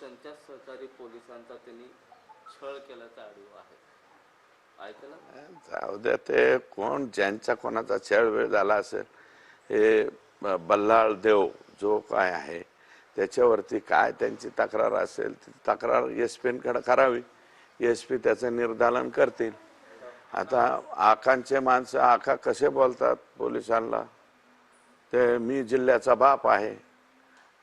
त्यांच्या सहकारी पोलिसांचा त्यांनी छळ केल्याचा आढळून आहे. जाऊ द्या ते कोण ज्यांचा कोणाचा छळ वेळ झाला असेल हे बल्लाळ देव जो काय आहे त्याच्यावरती काय त्यांची तक्रार असेल ती तक्रार एस पीकडे करावी. एस पी त्याचं निर्धारण करतील. आता आकांचे माणसं आका कसे बोलतात पोलिसांना? ते मी जिल्ह्याचा बाप आहे.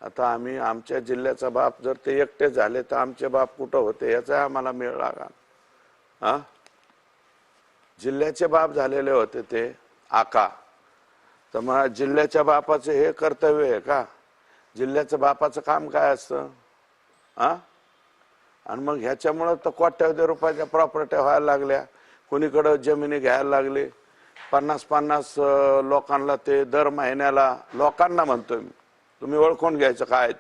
आता आम्ही आमच्या जिल्ह्याचा बाप जर ते एकटे झाले तर आमचे बाप कुठं होते याचा आम्हाला मेळ लागा. हा? जिल्ह्याचे बाप झालेले होते ते आका. तर मग जिल्ह्याच्या बापाचं हे कर्तव्य आहे का? जिल्ह्याचं बापाचं काम काय असतं? हा? आणि मग ह्याच्यामुळं तर कोट्यावधी रुपयाच्या प्रॉपर्ट्या व्हायला लागल्या. कुणीकडं जमिनी घ्यायला लागली. पन्नास पन्नास लोकांना ते दर महिन्याला लोकांना म्हणतोय मी. तुम्ही ओळखून घ्यायचं काय?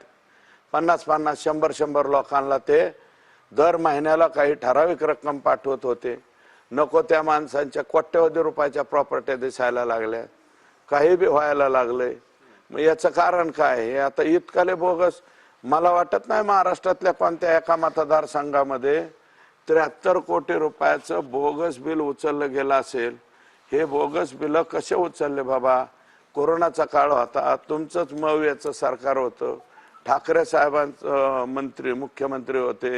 पन्नास पन्नास शंभर शंभर लोकांना ते दर महिन्याला काही ठराविक रक्कम पाठवत होते. नको त्या माणसांच्या कोट्यवधी रुपयाच्या प्रॉपर्ट्या दिसायला लागल्या. काही बी व्हायला लागलंय. मग याचं कारण काय? हे आता इतकाले बोगस. मला वाटत नाही महाराष्ट्रातल्या कोणत्या एका मतदारसंघामध्ये त्र्याहत्तर कोटी रुपयाचं बोगस बिल उचललं गेलं असेल. हे बोगस बिल कसे उचलले बाबा? कोरोनाचा काळ होता तुमचंच मव्याचं सरकार होतं. ठाकरे साहेबांचं मंत्री मुख्यमंत्री होते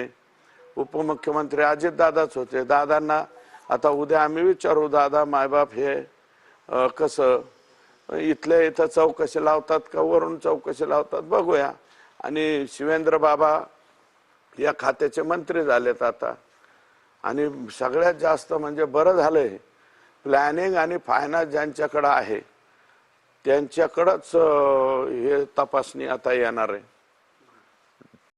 उपमुख्यमंत्री अजितदादाच होते. दादांना आता उद्या आम्ही विचारू दादा मायबाप हे कसं? इथल्या इथं चौकशी लावतात का? वरून चौकशी लावतात? बघूया. आणि शिवेंद्र बाबा या खात्याचे मंत्री झालेत आता. आणि सगळ्यात जास्त म्हणजे बरं झालंय प्लॅनिंग आणि फायनान्स ज्यांच्याकडं आहे त्यांच्याकडंच हे तपासणी आता येणार आहे.